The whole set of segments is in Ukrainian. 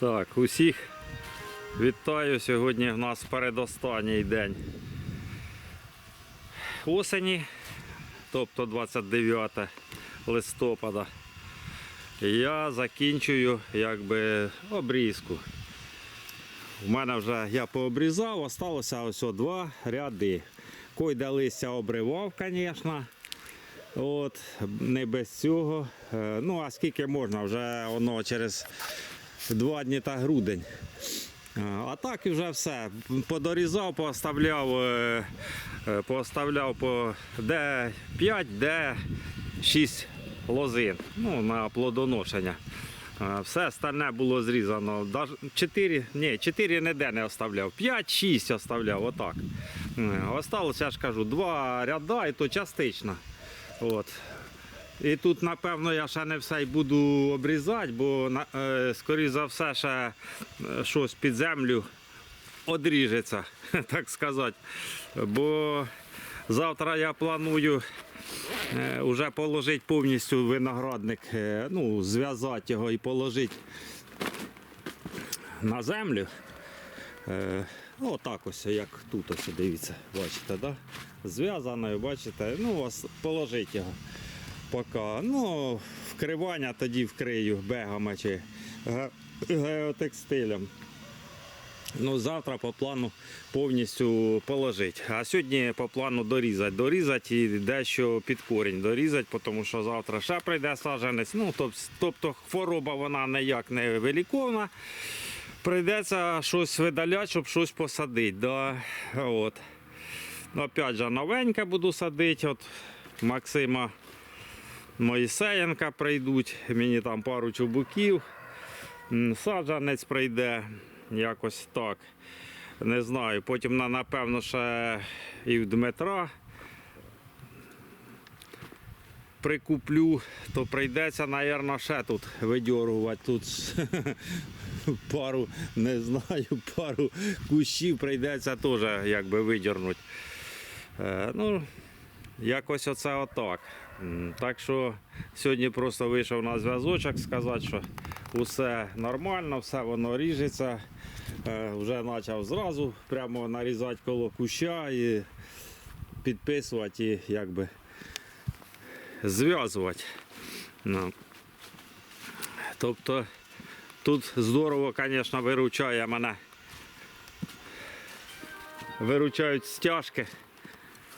Так, усіх вітаю. Сьогодні в нас передостанній день осені, тобто 29 листопада. Я закінчую якби обрізку. У мене вже я пообрізав, осталося ось два ряди. Койде листя обривав, звісно. От, не без цього. Е, Ну, а скільки можна, вже воно через два дні та грудень. А, А так і вже все. Подорізав, поставляв, е, е, поставляв по де 5, де 6 лозин ну, на плодоношення. Все остальне було зрізано. 4, ні, 4 ніде не оставляв. 5-6 оставляв, отак. Е, Осталося, я ж кажу, два ряда і то частично. От. І тут, напевно, я ще не все й буду обрізати, бо, е, скоріш за все, ще е, щось під землю одріжеться, так сказати. Бо завтра я планую е, вже положити повністю виноградник, е, ну, зв'язати його і положити на землю. Е, ну, отак ось, як тут ось, дивіться, бачите, да? зв'язано, бачите, ну, положити його поки. Ну, вкривання тоді вкрию бегами чи геотекстилем. Ну, завтра по плану повністю положити. А сьогодні по плану дорізати. Дорізати і дещо під корінь дорізати, тому що завтра ще прийде саджанець. Ну, тобто хвороба вона ніяк не виліковна. Прийдеться щось видаляти, щоб щось посадити. Да. От. Ну, Опять же, новеньке буду садити. От Максима Моїсеєнка прийдуть, мені там пару чубуків. Саджанець прийде якось так. Не знаю. Потім напевно ще і в Дмитра прикуплю, то прийдеться, напевно, ще тут видьоргувати. Тут пару, не знаю, пару кущів прийдеться теж якби видірнути. Е, Ну, якось оце отак. Так що сьогодні просто вийшов на зв'язочок сказати, що усе нормально, все воно ріжеться. Е, Вже почав зразу прямо нарізати коло куща і підписувати і якби зв'язувати. Ну. Тобто тут здорово, звісно, виручає мене. Виручають стяжки.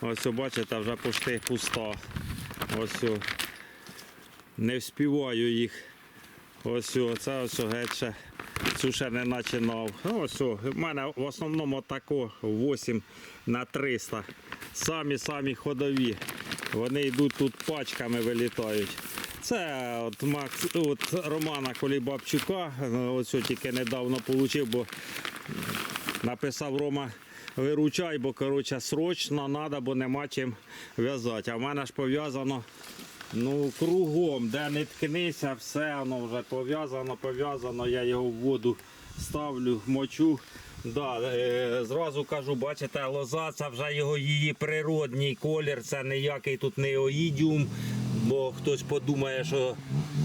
Ось бачите, вже почти пуста. Ось не вспіваю їх. Ось о, це ось геть ще не починав. Ось о, в мене в основному тако 8 на 300. Самі самі ходові. Вони йдуть тут пачками вилітають. Це от Макс, от Романа Колібабчука. Ось тільки недавно отримав, бо Написав Рома, виручай, бо коротше, срочно треба, бо нема чим в'язати. А в мене ж пов'язано ну, кругом, де не ткнися, все воно вже пов'язано, пов'язано, я його в воду ставлю, мочу. Да, е, зразу кажу, бачите, лоза це вже його її природній колір, це ніякий тут не оїдіум, бо хтось подумає, що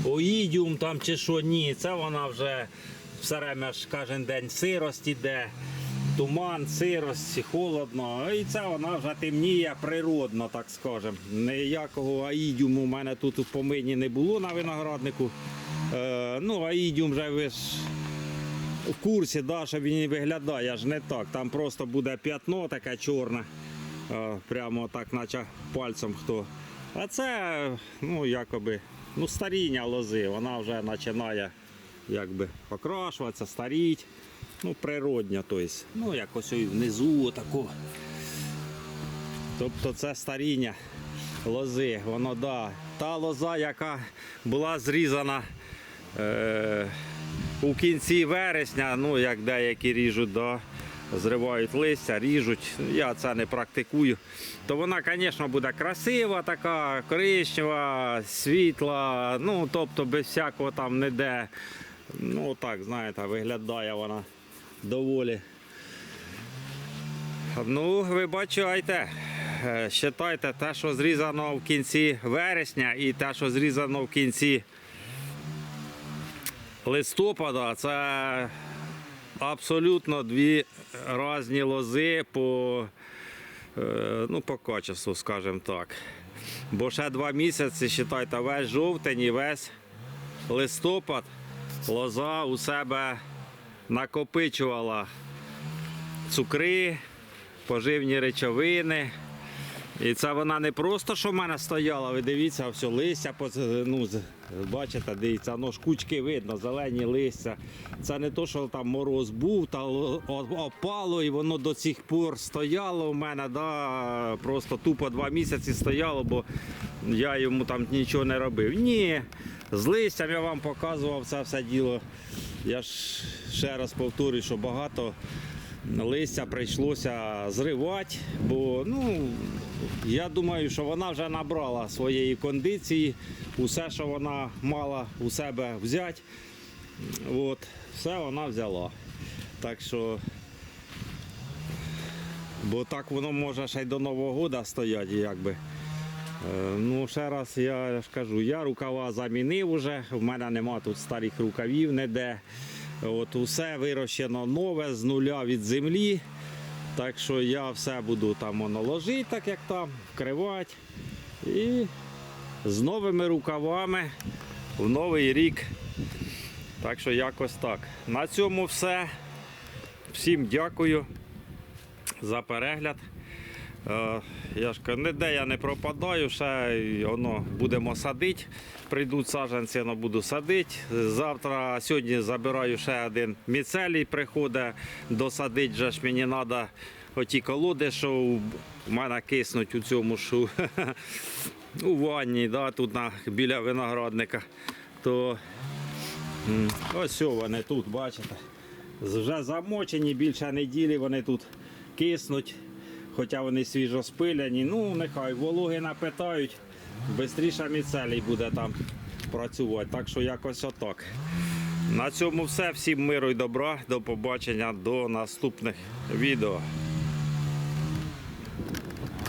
оїдіум там чи що, ні, це вона вже все время ж кожен день сирость іде, туман, сирость, холодно. І це вона вже темніє природно, так скажемо. Ніякого аїдіуму в мене тут у помині не було на винограднику. Е, ну, аїдіум вже ви ж в курсі, да, що він виглядає ж не так. Там просто буде п'ятно таке чорне. Е, прямо так, наче пальцем хто. А це, ну, якоби, ну, старіння лози, вона вже починає якби покрашуватися, старіть. Ну, природня, тобто, ну, якось внизу отако. Тобто це старіння лози, воно да. Та лоза, яка була зрізана е, у кінці вересня, ну як деякі ріжуть, да, зривають листя, ріжуть. Я це не практикую. То вона, звісно, буде красива, така, коричнева, світла, ну тобто без всякого там ніде. Ну так, знаєте, виглядає вона доволі. Ну, ви бачите, е, считайте те, що зрізано в кінці вересня і те, що зрізано в кінці листопада це абсолютно дві різні лози по, е, ну, по качеству, скажімо так. Бо ще два місяці, вважайте, весь жовтень і весь листопад лоза у себе накопичувала цукри, поживні речовини. І це вона не просто, що в мене стояла, ви дивіться, все листя, ну, бачите, дивіться, воно ж кучки видно, зелені листя. Це не то, що там мороз був, та опало, і воно до цих пор стояло у мене, да, просто тупо два місяці стояло, бо я йому там нічого не робив. Ні, з листям я вам показував це все діло. Я ж ще раз повторюю, що багато листя прийшлося зривати, бо ну, я думаю, що вона вже набрала своєї кондиції, усе, що вона мала у себе взяти, от, все вона взяла. Так що, бо так воно може ще й до Нового року стояти, якби. Е, Ну, ще раз я ж кажу, я рукава замінив уже, в мене нема тут старих рукавів ніде. От усе вирощено нове з нуля від землі. Так що я все буду там ложити, так як там, вкривати. І з новими рукавами в новий рік. Так що якось так. На цьому все. Всім дякую за перегляд. Я ж кажу, ніде я не пропадаю, ще воно будемо садити. Прийдуть саджанці, воно буду садити. Завтра, сьогодні забираю ще один міцелій, приходить досадити, вже ж мені треба оті колоди, що в мене киснуть у цьому шу у ванні, да, тут на, біля виноградника. То ось вони тут, бачите. Вже замочені більше неділі вони тут киснуть, хоча вони свіжо спиляні. Ну, нехай вологи напитають, швидше міцелій буде там працювати. Так що якось отак. На цьому все. Всім миру і добра. До побачення, до наступних відео.